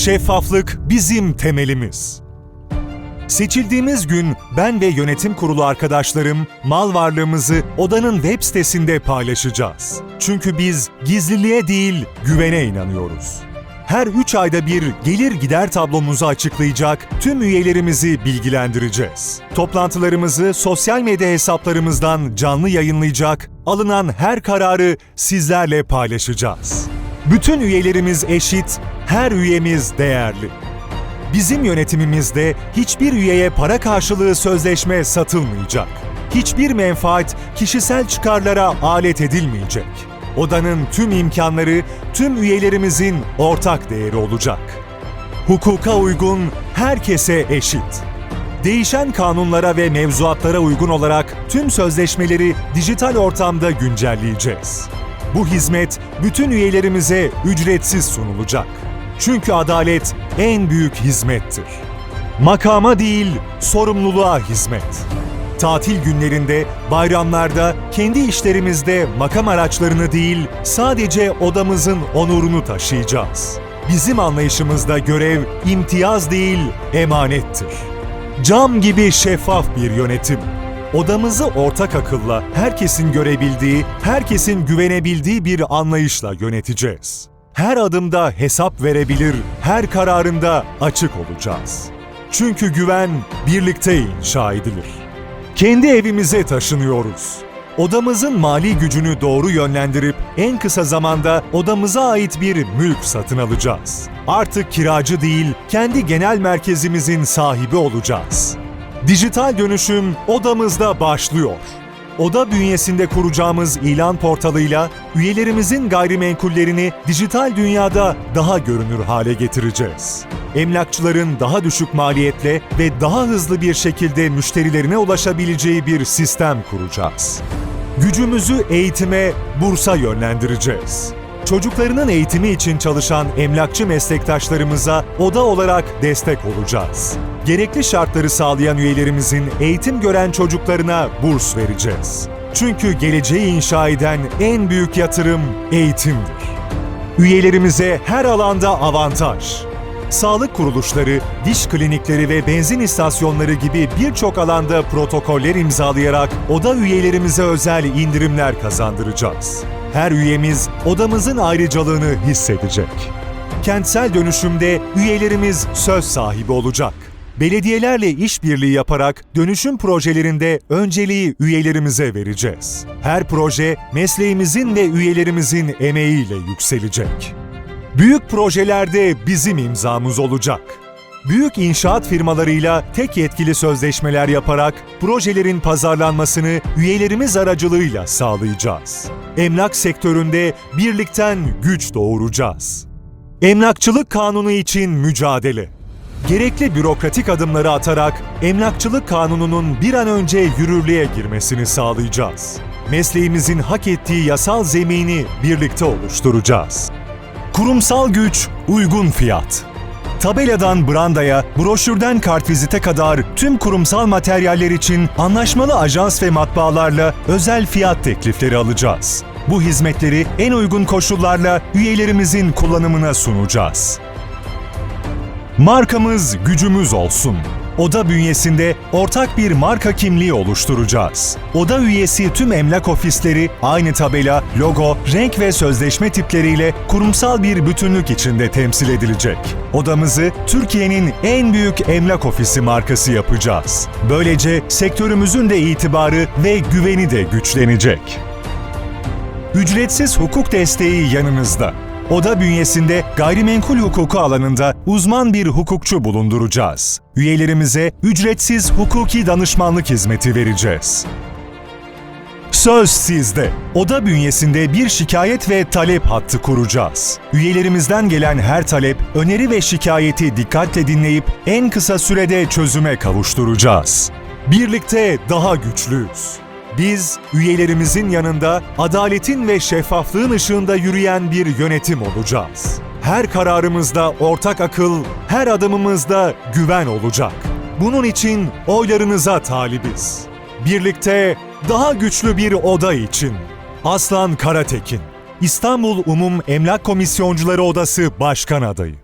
şeffaflık bizim temelimiz. Seçildiğimiz gün ben ve yönetim kurulu arkadaşlarım mal varlığımızı odanın web sitesinde paylaşacağız. Çünkü biz gizliliğe değil, güvene inanıyoruz. Her 3 ayda bir gelir gider tablomuzu açıklayacak, tüm üyelerimizi bilgilendireceğiz. Toplantılarımızı sosyal medya hesaplarımızdan canlı yayınlayacak, alınan her kararı sizlerle paylaşacağız. Bütün üyelerimiz eşit, her üyemiz değerli. Bizim yönetimimizde hiçbir üyeye para karşılığı sözleşme satılmayacak. Hiçbir menfaat kişisel çıkarlara alet edilmeyecek. Odanın tüm imkanları tüm üyelerimizin ortak değeri olacak. Hukuka uygun, herkese eşit. Değişen kanunlara ve mevzuatlara uygun olarak tüm sözleşmeleri dijital ortamda güncelleyeceğiz. Bu hizmet bütün üyelerimize ücretsiz sunulacak. Çünkü adalet en büyük hizmettir. Makama değil, sorumluluğa hizmet. Tatil günlerinde, bayramlarda, kendi işlerimizde makam araçlarını değil, sadece odamızın onurunu taşıyacağız. Bizim anlayışımızda görev imtiyaz değil, emanettir. Cam gibi şeffaf bir yönetim. Odamızı ortak akılla herkesin görebildiği, herkesin güvenebildiği bir anlayışla yöneteceğiz. Her adımda hesap verebilir, her kararında açık olacağız. Çünkü güven birlikte inşa edilir. Kendi evimize taşınıyoruz. Odamızın mali gücünü doğru yönlendirip en kısa zamanda odamıza ait bir mülk satın alacağız. Artık kiracı değil, kendi genel merkezimizin sahibi olacağız. Dijital dönüşüm odamızda başlıyor. Oda bünyesinde kuracağımız ilan portalıyla üyelerimizin gayrimenkullerini dijital dünyada daha görünür hale getireceğiz. Emlakçıların daha düşük maliyetle ve daha hızlı bir şekilde müşterilerine ulaşabileceği bir sistem kuracağız. Gücümüzü eğitime, bursa yönlendireceğiz. Çocuklarının eğitimi için çalışan emlakçı meslektaşlarımıza oda olarak destek olacağız. Gerekli şartları sağlayan üyelerimizin eğitim gören çocuklarına burs vereceğiz. Çünkü geleceği inşa eden en büyük yatırım eğitimdir. Üyelerimize her alanda avantaj. Sağlık kuruluşları, diş klinikleri ve benzin istasyonları gibi birçok alanda protokoller imzalayarak oda üyelerimize özel indirimler kazandıracağız. Her üyemiz odamızın ayrıcalığını hissedecek. Kentsel dönüşümde üyelerimiz söz sahibi olacak. Belediyelerle işbirliği yaparak dönüşüm projelerinde önceliği üyelerimize vereceğiz. Her proje mesleğimizin ve üyelerimizin emeğiyle yükselecek. Büyük projelerde bizim imzamız olacak. Büyük inşaat firmalarıyla tek yetkili sözleşmeler yaparak projelerin pazarlanmasını üyelerimiz aracılığıyla sağlayacağız. Emlak sektöründe birlikten güç doğuracağız. Emlakçılık kanunu için mücadele. Gerekli bürokratik adımları atarak emlakçılık kanununun bir an önce yürürlüğe girmesini sağlayacağız. Mesleğimizin hak ettiği yasal zemini birlikte oluşturacağız. Kurumsal güç, uygun fiyat. Tabeladan brandaya, broşürden kartvizite kadar tüm kurumsal materyaller için anlaşmalı ajans ve matbaalarla özel fiyat teklifleri alacağız. Bu hizmetleri en uygun koşullarla üyelerimizin kullanımına sunacağız. Markamız gücümüz olsun. Oda bünyesinde ortak bir marka kimliği oluşturacağız. Oda üyesi tüm emlak ofisleri aynı tabela, logo, renk ve sözleşme tipleriyle kurumsal bir bütünlük içinde temsil edilecek. Odamızı Türkiye'nin en büyük emlak ofisi markası yapacağız. Böylece sektörümüzün de itibarı ve güveni de güçlenecek. Ücretsiz hukuk desteği yanınızda. Oda bünyesinde gayrimenkul hukuku alanında uzman bir hukukçu bulunduracağız. Üyelerimize ücretsiz hukuki danışmanlık hizmeti vereceğiz. Söz sizde. Oda bünyesinde bir şikayet ve talep hattı kuracağız. Üyelerimizden gelen her talep, öneri ve şikayeti dikkatle dinleyip en kısa sürede çözüme kavuşturacağız. Birlikte daha güçlüyüz. Biz üyelerimizin yanında adaletin ve şeffaflığın ışığında yürüyen bir yönetim olacağız. Her kararımızda ortak akıl, her adımımızda güven olacak. Bunun için oylarınıza talibiz. Birlikte daha güçlü bir oda için. Aslan Karatekin, İstanbul Umum Emlak Komisyoncuları Odası Başkan Adayı.